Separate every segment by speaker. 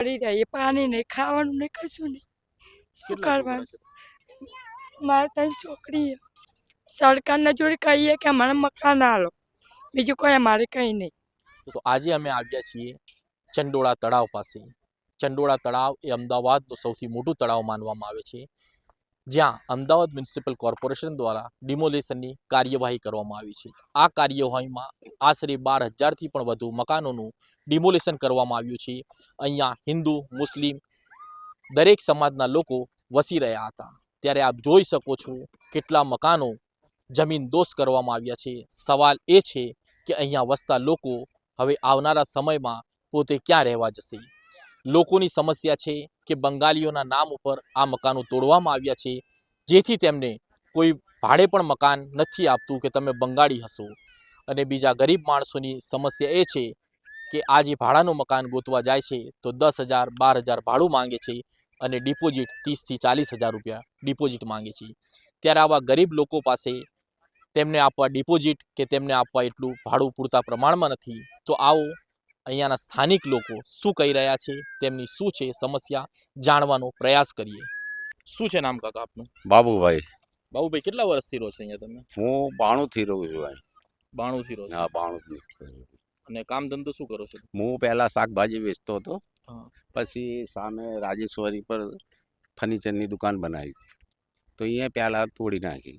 Speaker 1: પડી જાય પાણી નહીં ખાવાનું નહીં કશું નહીં. શું કરવાનું? મારે ત્યાં છોકરી. સરકારને જોડે કહીએ કે અમારે મકાન આલો. બીજું કોઈ અમારે કંઈ નહીં.
Speaker 2: તો આજે અમે આવ્યા છીએ ચંડોળા તળાવ પાસે. ચંડોળા તળાવ એ અમદાવાદનું સૌથી મોટું તળાવ માનવામાં આવે છે. જ્યાં અમદાવાદ મ્યુનિસિપલ કોર્પોરેશન દ્વારા ડિમોલેશનની કાર્યવાહી કરવામાં આવી છે. આ કાર્યવાહીમાં આશરે બાર હજારથી પણ વધુ મકાનોનું ડિમોલેશન કરવામાં આવ્યું છે. અહીંયા હિન્દુ, મુસ્લિમ દરેક સમાજના લોકો વસી રહ્યા હતા. ત્યારે આપ જોઈ શકો છો કેટલા મકાનો જમીન દોષ કરવામાં આવ્યા છે. સવાલ એ છે કે અહીંયા વસતા લોકો હવે આવનારા સમયમાં પોતે ક્યાં રહેવા જશે? લોકોની સમસ્યા છે કે બંગાળીઓના નામ ઉપર આ મકાનો તોડવામાં આવ્યા છે. જેથી તેમને કોઈ ભાડે પણ મકાન નથી આપતું કે તમે બંગાળી હશો. અને બીજા ગરીબ માણસોની સમસ્યા એ છે કે આ જે ભાડાનું મકાન ગોતવા જાય છે તો દસ હજાર બાર હજાર ભાડું માંગે છે અને ડિપોઝિટ ત્રીસથી ચાલીસ હજાર રૂપિયા ડિપોઝિટ માંગે છે. ત્યારે આવા ગરીબ લોકો પાસે તેમને આપવા ડિપોઝિટ કે તેમને આપવા એટલું ભાડું પૂરતા પ્રમાણમાં નથી તો આવો અહીંયાના સ્થાનિક લોકો શું કહી રહ્યા છે તેમની શું છે સમસ્યા જાણવાનો પ્રયાસ કરીએ. શું છે નામ કાકા આપનું?
Speaker 3: બાબુભાઈ.
Speaker 2: બાબુભાઈ કેટલા વર્ષથી રહો છો અહીંયા તમે?
Speaker 3: હું બાણુંથી રહું છું ભાઈ
Speaker 2: બાણુંથી રહો છું.
Speaker 3: હા બાણું
Speaker 2: અને કામ ધંધો શું કરો છો
Speaker 3: હું પહેલા શાકભાજી વેચતો હતો. પછી સામે રાજેશ્વરી પર ફર્નિચરની દુકાન બનાવી હતી. તો અહીંયા પહેલાં તોડી નાખી.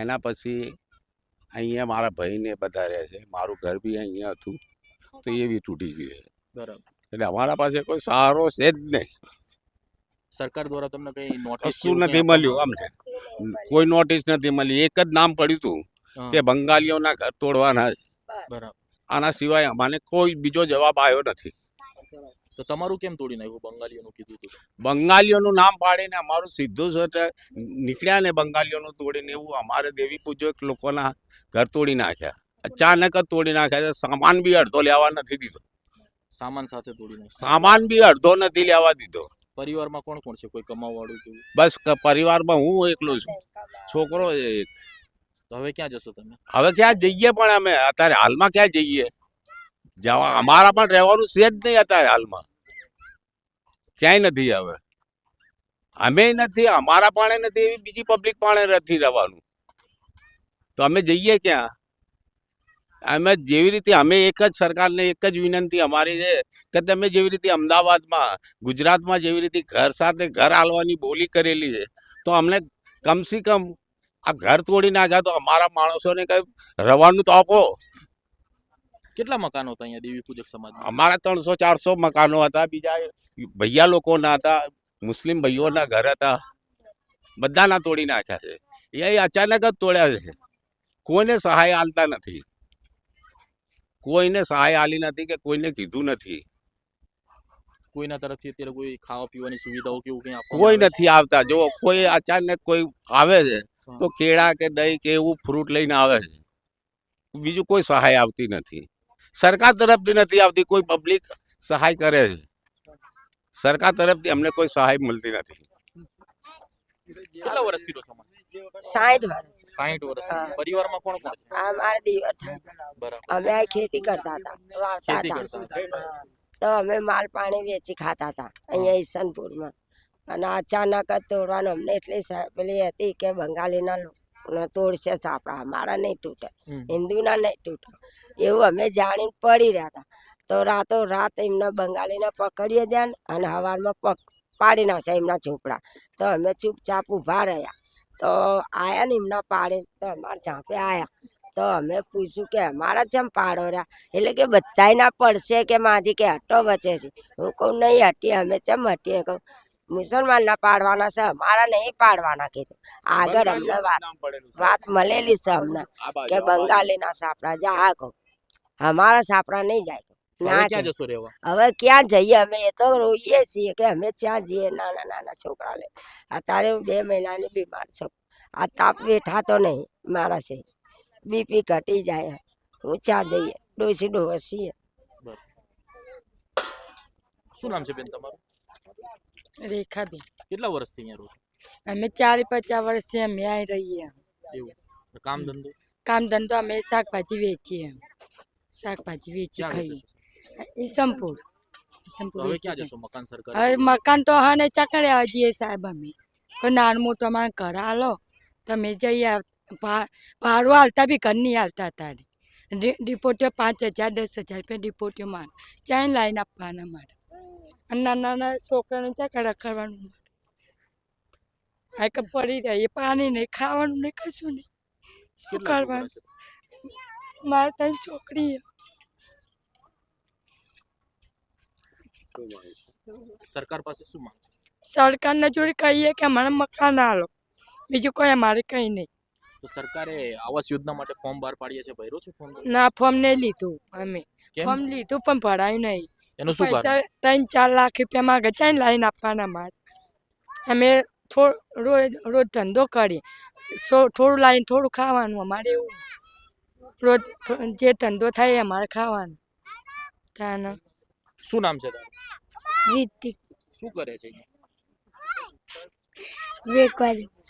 Speaker 3: એના પછી અહીંયા મારા ભાઈને બધા રહે છે. મારું ઘર બી અહીંયા હતું. તો એ બી તૂટી ગયું છે.
Speaker 2: બરાબર.
Speaker 3: એટલે અમારા પાસે કોઈ સહારો છે જ નહીં.
Speaker 2: સરકાર દ્વારા તમને કઈ નોટિસ
Speaker 3: શું નથી મળ્યું અમને. કોઈ નોટિસ નથી મળી. એક જ નામ પડ્યું હતું કે બંગાળીઓના ઘર તોડવાના છે.
Speaker 2: બરાબર.
Speaker 3: આના સિવાય અમાને કોઈ બીજો જવાબ આવ્યો નથી.
Speaker 2: તો તમારું કેમ તોડી નાખ્યું? બંગાળીઓનું કીધું હતું
Speaker 3: બંગાળીઓનું નામ પાડીને અમારું સીધું છે નીકળ્યા ને બંગાળીઓનું તોડીને એવું અમારે દેવી પૂજક લોકોના ઘર તોડી નાખ્યા. અચાનક જ તોડી નાખ્યા છે. સામાન બી અડધો લેવા નથી દીધો.
Speaker 2: સામાન સાથે તોડી નાખ્યો.
Speaker 3: સામાન બી અડધો નથી લેવા દીધો.
Speaker 2: પરિવારમાં કોણ કોણ છે? કોઈ કમાવાળું
Speaker 3: બસ પરિવારમાં હું એકલો છું. છોકરો એક.
Speaker 2: તો હવે ક્યાં જશો તમે?
Speaker 3: હવે ક્યાં જઈએ પણ અમે? અત્યારે હાલમાં ક્યાં જઈએ? જવા, અમારા પણ રહેવાનું છે જ નહીં અત્યારે હાલમાં. ક્યાંય નથી હવે. અમે નથી, અમારા પાણે નથી, એવી બીજી પબ્લિક પાણે નથી રહેવાનું. તો અમે જઈએ ક્યાં? અમે જેવી રીતે, અમે એક જ સરકારને એક જ વિનંતી અમારી છે કે તમે જેવી રીતે અમદાવાદમાં, ગુજરાતમાં જેવી રીતે ઘર સાથે ઘર હાલવાની બોલી કરેલી છે, તો અમને કમસે કમ આ ઘર તોડી નાખ્યા તો અમારા માણસોને કઈ રવાનું તો આપો.
Speaker 2: કેટલા મકાનો હતા અહીંયા દેવી પૂજક સમાજ
Speaker 3: અમારા ત્રણસો ચારસો મકાનો હતા બીજા ભૈયા લોકોના હતા મુસ્લિમ ભાઈઓના ઘર હતા. બધાના તોડી નાખ્યા છે. એ અચાનક જ તોડ્યા છે. કોઈને સહાય આલતા નથી. કોઈને સહાય આલી નથી કે કોઈને કીધું નથી.
Speaker 2: કોઈના તરફથી અત્યારે કોઈ ખાવા પીવાની સુવિધાઓ કેવું કઈ
Speaker 3: કોઈ નથી આવતા. જો કોઈ અચાનક કોઈ આવે છે. તો કેળા કે દહીં કે એવું ફ્રૂટ લઈને આવે છે. બીજું કોઈ સહાય આવતી નથી. સરકાર તરફથી નથી આવતી કોઈ પબ્લિક સહાય કરે છે. સરકાર તરફથી અમને કોઈ સહાય મળતી નથી.
Speaker 2: કેટલા વર્ષથી રહો
Speaker 4: સાઠ વર્ષ.
Speaker 2: સાહીઠ વર્ષ. પરિવારમાં કોણ કોણ છે?
Speaker 4: આ મારા દિવસ થાય
Speaker 2: બરાબર.
Speaker 4: અમે ખેતી કરતા હતા. વાવતા હતા. તો અમે માલ પાણી વેચી ખાતા હતા. અહીંયા ઈસનપુરમાં. અને અચાનક જ તોડવાનું અમને એટલી પેલી હતી કે બંગાળીના લોકો તોડશે સાપડા અમારા નહીં તૂટે હિન્દુના નહીં તૂટે. એવું અમે જાણીને પડી રહ્યા હતા. તો રાતો રાત એમને બંગાળીને પકડીએ જાય ને અને હવારમાં પક પાડી નાખશે એમના ઝૂંપડા. તો અમે ચૂપચાપ ઊભા રહ્યા. તો આયા ને એમના પાડે તો અમારા ઝાંપે આયા. તો અમે પૂછ્યું કે અમારા જેમ પાડો રહ્યા? એટલે કે બધાયના પડશે કે માજી કે હટો બચે છે હું કહું નહીં હટીએ અમે ચમ હટીએ. કહું મુસલમાનના પાડવાના છે અમારા નહીં પાડવાના કીધું. આગળ અમને વાત વાત મળેલી છે અમને કે બંગાળીના સાપડા જા કહો. અમારા સાપડા નહીં જાય.
Speaker 2: હવે ક્યાં
Speaker 4: હવે જઈએ અમે? એ તો રોઈએ છીએ કે અમે ત્યાં જઈએ નાના નાના છોકરા લે અત્યારે હું બે મહિનાની બીમાર છું. આ તાપ બેઠાતો નહીં મારા છે. બીપી ઘટી જાય. હું ત્યાં જઈએ ડોસી ડોસીએ.
Speaker 2: શું નામ છે બેન તમારું?
Speaker 1: રેખાબેન
Speaker 2: કેટલા વર્ષથી અહીંયા રહો છો?
Speaker 1: અમે ચાર પચાસ વર્ષથી અમે અહીં રહીએ.
Speaker 2: એવું? કામ ધંધો?
Speaker 1: કામ ધંધો અમે શાકભાજી વેચીએ. શાકભાજી વેચી ખાઈએ. ઈસમપુર.
Speaker 2: મકાન
Speaker 1: હવે મકાન તો હા ચકડ્યા જઈએ સાહેબ અમે. કોઈ નાનું મોટું અમારે ઘર હાલો તમે જઈએ ભાડું હાલતા બી ઘર નહીં હાલતા તારે. ડિપોટીઓ પાંચ હજાર દસ હજાર રૂપિયા ડિપોટીઓ મારે. ચાઈ લાઈન આપવાના મારે. નાના નાના છોકરાને ચકડા કરવાનું આ કે પડી રહી પાણી નહીં ખાવાનું નહીં કશું નહીં. શું કરવાનું? મારે ત્યાં છોકરી
Speaker 2: સરકાર પાસે શું માંગ
Speaker 1: સરકારને જોડે કહીએ કે અમારે મકાન આલો. બીજું કોઈ અમારે કંઈ નહીં.
Speaker 2: તો સરકારે આવાસ યોજના માટે ફોર્મ બહાર પાડ્યા છે ભર્યો છે ફોર્મ?
Speaker 1: ના ફોર્મ નહીં લીધું અમે. ફોર્મ લીધું પણ ભરાયું નહીં.
Speaker 2: એનું શું કારણ
Speaker 1: ત્રણ ચાર લાખ રૂપિયા માંગે ચાઈ લાઈન આપવાના મારે. અમે થોડ રોજ રોજ ધંધો કરીએ સો થોડું લાઈન થોડું ખાવાનું અમારે એવું. રોજ જે ધંધો થાય એ અમારે ખાવાનું. ત્યાંના.
Speaker 2: શું નામ છે તારું?
Speaker 1: રીતિક.
Speaker 2: શું કરે છે
Speaker 5: જવું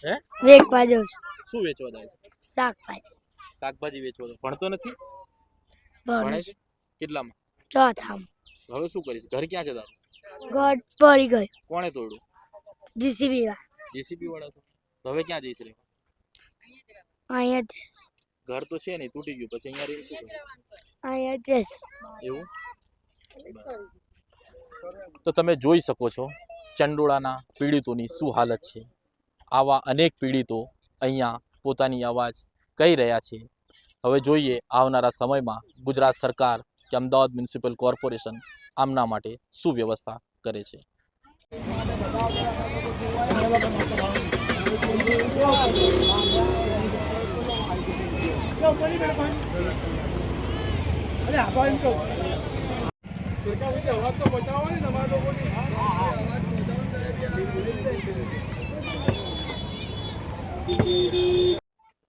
Speaker 2: હે?
Speaker 5: વેકવા
Speaker 2: શું વેચવા જાય છે?
Speaker 5: શાકભાજી.
Speaker 2: શાકભાજી વેચવા ભણતો નથી?
Speaker 5: ભણે છે.
Speaker 2: કેટલામાં?
Speaker 5: ચોથામાં.
Speaker 2: હવે શું કરીશ? ઘર ક્યાં છે તારું?
Speaker 5: ઘર પડી ગયું.
Speaker 2: કોણે તોડ્યું?
Speaker 5: જીસીબી
Speaker 2: જીસીબી વાળા તો? હવે ક્યાં જઈશ રે?
Speaker 5: અહીંયા જ.
Speaker 2: ઘર તો છે નહીં તૂટી ગયું. પછી અહીંયા રહીને શું
Speaker 5: અહીંયા જ
Speaker 2: એવું? તો તમે જોઈ શકો છો ચંડોળાના પીડિતોની શું હાલત છે. આવા અનેક પીડિતો અહીંયા પોતાની અવાજ કહી રહ્યા છે. હવે જોઈએ આવનારા સમયમાં ગુજરાત સરકાર કે અમદાવાદ મ્યુનિસિપલ કોર્પોરેશન આમના માટે શું વ્યવસ્થા કરે છે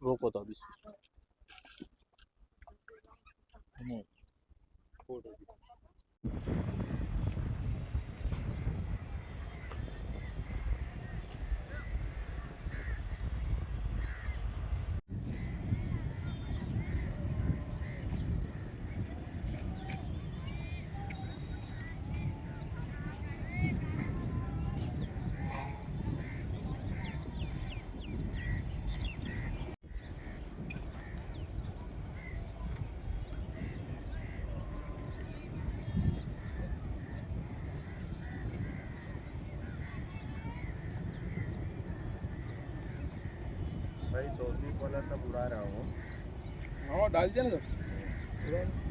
Speaker 2: રોકો તો નહીં.
Speaker 6: quarter भाई तौसीफ वाला सब उड़ा रहा हूँ
Speaker 7: हाँ डाल दिया ना सर